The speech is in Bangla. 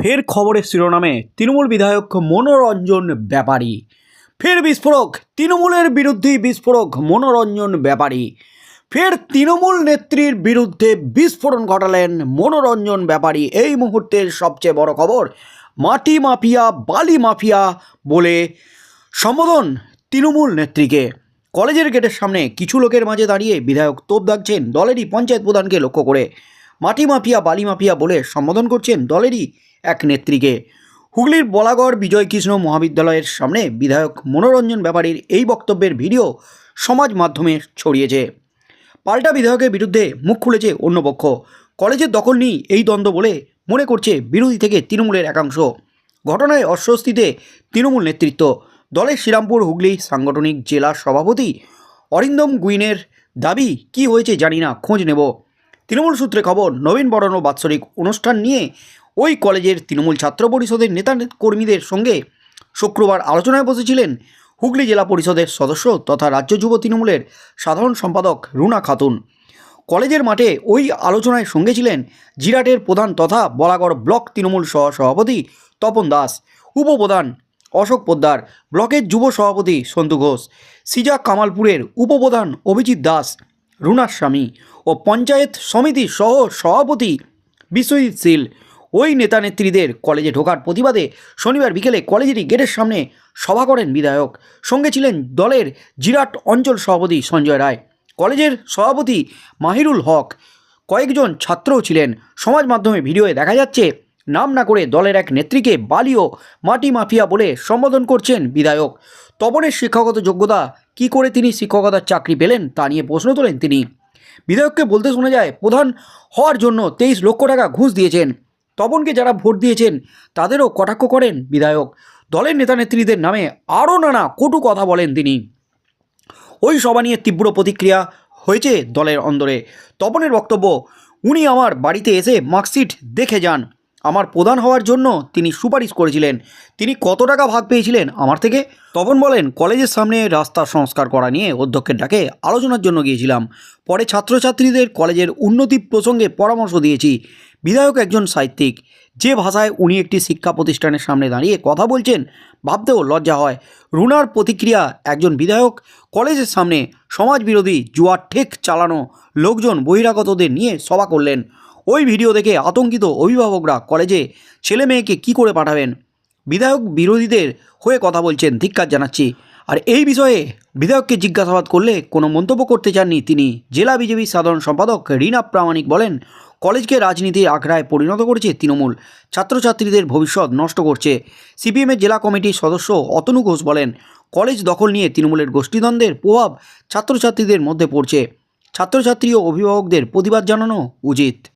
ফের খবরের শিরোনামে তৃণমূল বিধায়ক মনোরঞ্জন ব্যাপারী। ফের বিস্ফোরক, তৃণমূলের বিরুদ্ধে বিস্ফোরক মনোরঞ্জন ব্যাপারী। ফের তৃণমূল নেত্রীর বিরুদ্ধে বিস্ফোরণ ঘটালেন মনোরঞ্জন ব্যাপারী। এই মুহূর্তের সবচেয়ে বড় খবর, মাটি মাফিয়া, বালি মাফিয়া বলে সম্বোধন তৃণমূল নেত্রীকে। কলেজের গেটের সামনে কিছু লোকের মাঝে দাঁড়িয়ে বিধায়ক তোপ দাগছেন দলেরই পঞ্চায়েত প্রধানকে লক্ষ্য করে। মাটি মাফিয়া, বালি মাফিয়া বলে সম্বোধন করছেন দলেরই এক নেত্রীকে। হুগলির বলাগড় বিজয়কৃষ্ণ মহাবিদ্যালয়ের সামনে বিধায়ক মনোরঞ্জন ব্যাপারীর এই বক্তব্যের ভিডিও সমাজ মাধ্যমে ছড়িয়েছে। পাল্টা বিধায়কের বিরুদ্ধে মুখ খুলেছে অন্য পক্ষ। কলেজের দখল নিয়ে এই দ্বন্দ্ব বলে মনে করছে বিরোধী থেকে তৃণমূলের একাংশ। ঘটনায় অস্বস্তিতে তৃণমূল নেতৃত্ব। দলের শ্রীরামপুর হুগলি সাংগঠনিক জেলা সভাপতি অরিন্দম গুইনের দাবি, কি হয়েছে জানি না, খোঁজ নেব। তৃণমূল সূত্রে খবর, নবীন বরণ ও বাৎসরিক অনুষ্ঠান নিয়ে ওই কলেজের তৃণমূল ছাত্র পরিষদের নেতা কর্মীদের সঙ্গে শুক্রবার আলোচনায় বসেছিলেন হুগলি জেলা পরিষদের সদস্য তথা রাজ্য যুব তৃণমূলের সাধারণ সম্পাদক রুনা খাতুন। কলেজের মাঠে ওই আলোচনায় সঙ্গে ছিলেন জিরাটের প্রধান তথা বলাগড় ব্লক তৃণমূল সহ সভাপতি তপন দাস, উপপ্রধান অশোক পোদ্দার, ব্লকের যুব সভাপতি সন্তু ঘোষ, সিজা কামালপুরের উপপ্রধান অভিজিৎ দাস রুনার স্বামী ও পঞ্চায়েত সমিতির সহ সভাপতি বিশ্বজিৎ শীল ওই নেতা নেত্রীদের কলেজে ঢোকার প্রতিবাদে শনিবার বিকেলে কলেজেরই গেটের সামনে সভা করেন বিধায়ক। সঙ্গে ছিলেন দলের জিরাট অঞ্চল সভাপতি সঞ্জয় রায়। কলেজের সভাপতি মাহিরুল হক। কয়েকজন ছাত্রও ছিলেন। সমাজ মাধ্যমে ভিডিওয়ে দেখা যাচ্ছে, নাম না করে দলের এক নেত্রীকে বালিও মাটি মাফিয়া বলে সম্বোধন করছেন বিধায়ক। তপনের শিক্ষাগত যোগ্যতা কি করে তিনি শিক্ষকতার চাকরি পেলেন তা নিয়ে প্রশ্ন তোলেন তিনি। বিধায়ককে বলতে শোনা যায়, প্রধান হওয়ার জন্য তেইশ লক্ষ টাকা ঘুষ দিয়েছেন। তপনকে যারা ভোট দিয়েছেন, তাদেরও কটাক্ষ করেন বিধায়ক। দলের নেতা নেত্রীদের নামে আরও নানা কটু কথা বলেন তিনি। ওই সভা নিয়ে তীব্র প্রতিক্রিয়া হয়েছে দলের অন্দরে। তপনের বক্তব্য, উনি আমার বাড়িতে এসে মার্কশিট দেখে যান। আমার প্রধান হওয়ার জন্য তিনি সুপারিশ করেছিলেন। তিনি কত টাকা ভাগ পেয়েছিলেন আমার থেকে? তপন বলেন, কলেজের সামনে রাস্তা সংস্কার করা নিয়ে অধ্যক্ষের ডাকে আলোচনার জন্য গিয়েছিলাম। পরে ছাত্রছাত্রীদের কলেজের উন্নতি প্রসঙ্গে পরামর্শ দিয়েছি। বিধায়ক একজন সাহিত্যিক, যে ভাষায় উনি একটি শিক্ষা প্রতিষ্ঠানের সামনে দাঁড়িয়ে কথা বলছেন ভাবতেও লজ্জা হয়। রুনার প্রতিক্রিয়া, একজন বিধায়ক, কলেজের সামনে সমাজবিরোধী জুয়ার ঠেক চালানো লোকজন বহিরাগতদের নিয়ে সভা করলেন। ওই ভিডিও দেখে আতঙ্কিত অভিভাবকরা কলেজে ছেলে মেয়েকে কী করে পাঠাবেন? বিধায়ক বিরোধীদের হয়ে কথা বলছেন, ধিক্কার জানাচ্ছি। আর এই বিষয়ে বিধায়ককে জিজ্ঞাসাবাদ করলে কোনো মন্তব্য করতে চাননি তিনি। জেলা বিজেপির সাধারণ সম্পাদক রীনা প্রামাণিক বলেন, কলেজকে রাজনীতির আখড়ায় পরিণত করেছে তৃণমূল। ছাত্রছাত্রীদের ভবিষ্যৎ নষ্ট করছে। সিপিএমের জেলা কমিটির সদস্য অতনু ঘোষ বলেন, কলেজ দখল নিয়ে তৃণমূলের গোষ্ঠীদ্বন্দ্বের প্রভাব ছাত্রছাত্রীদের মধ্যে পড়ছে। ছাত্রছাত্রী ও অভিভাবকদের প্রতিবাদ জানানো উচিত।